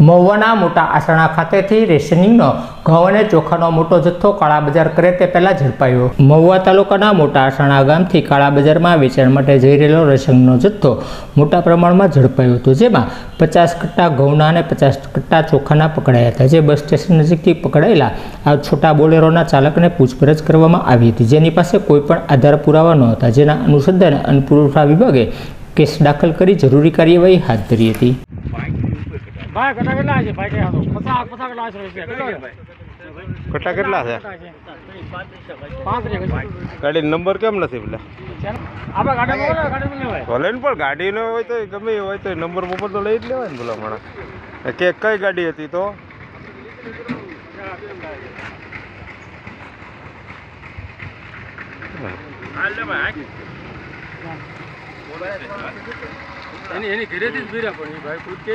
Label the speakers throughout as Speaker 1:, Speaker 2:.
Speaker 1: મહુવાના મોટા આસણા ખાતેથી રેશનિંગનો ઘઉં અને ચોખાનો મોટો જથ્થો કાળા બજાર કરે તે પહેલા ઝડપાયો. મહુવા તાલુકાના મોટા આસણા ગામથી કાળા બજારમાં વેચાણ માટે જઈ રહેલો રેશનિંગનો જથ્થો મોટા પ્રમાણમાં ઝડપાયો હતો, જેમાં પચાસ કટ્ટા ઘઉંના અને પચાસ કટ્ટા ચોખાના પકડાયા હતા, જે બસ સ્ટેશન નજીકથી પકડાયેલા આ છોટા બોલેરોના ચાલકને પૂછપરછ કરવામાં આવી હતી. જેની પાસે કોઈ પણ આધાર પુરાવા ન હતા, જેના અનુસંધાને અન્ન પુરવઠા વિભાગે કેસ દાખલ કરી જરૂરી કાર્યવાહી હાથ ધરી હતી.
Speaker 2: ભાઈ કટા કેટલા છે? ભાઈ કઈ હતો પચાસ પચાસ કેટલા છે? રૂપિયા કેટલા છે?
Speaker 3: કટ્ટા કેટલા છે? ગાડી નંબર કેમ નથી પેલા ભલે ને પણ ગાડી નો હોય તો ગમે હોય તો નંબર ઉપર તો લઈ જ લેવાય ને ભલા માણા કે કઈ ગાડી હતી તો?
Speaker 2: એની એની ઘરેથી જ ભીરા પણ ભાઈ ખુદ કે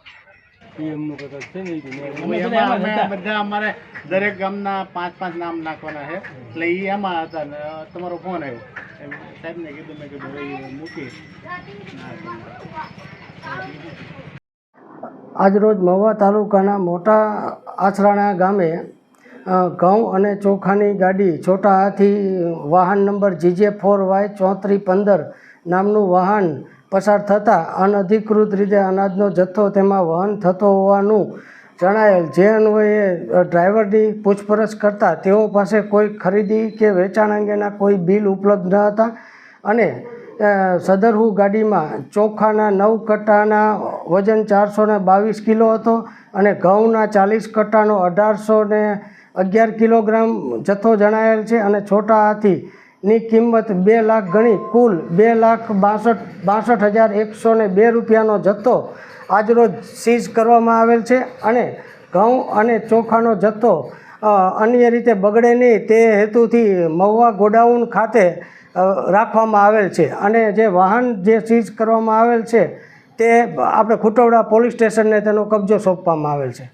Speaker 2: બધા
Speaker 4: અમારે દરેક ગામના પાંચ પાંચ નામ નાખવાના છે. એટલે એ એમાં હતા ને તમારો ફોન આવ્યો. એમ સાહેબને કીધું મેં કીધું હવે મૂકી.
Speaker 5: આજરોજ મહુવા તાલુકાના મોટા આછરાણા ગામે ઘઉં અને ચોખાની ગાડી છોટા હાથી વાહન નંબર જીજે ફોર વાય ચોત્રી પંદર નામનું વાહન પસાર થતાં અનધિકૃત રીતે અનાજનો જથ્થો તેમાં વહન થતો હોવાનું જણાયેલ. જે અન્વયે ડ્રાઈવરની પૂછપરછ કરતાં તેઓ પાસે કોઈ ખરીદી કે વેચાણ અંગેના કોઈ બિલ ઉપલબ્ધ ન હતા અને સદરહુ ગાડીમાં ચોખાના નવ કટ્ટાના વજન ચારસો બાવીસ કિલો હતો અને ઘઉંના ચાલીસ કટ્ટાનો અઢારસો ને અગિયાર કિલોગ્રામ જથ્થો જણાયેલ છે અને છોટા હાથીની કિંમત બે લાખ ગણી, કુલ બે લાખ બાસઠ બાસઠ હજાર એકસો ને બે રૂપિયાનો જથ્થો આજરોજ સીઝ કરવામાં આવેલ છે અને ઘઉં અને ચોખાનો જથ્થો અન્ય રીતે બગડે નહીં તે હેતુથી મહુવા ગોડાઉન ખાતે રાખવામાં આવેલ છે. અને જે વાહન જે સીઝ કરવામાં આવેલ છે તે આપણે ખુટવડા પોલીસ સ્ટેશનને તેનો કબજો સોંપવામાં આવેલ છે.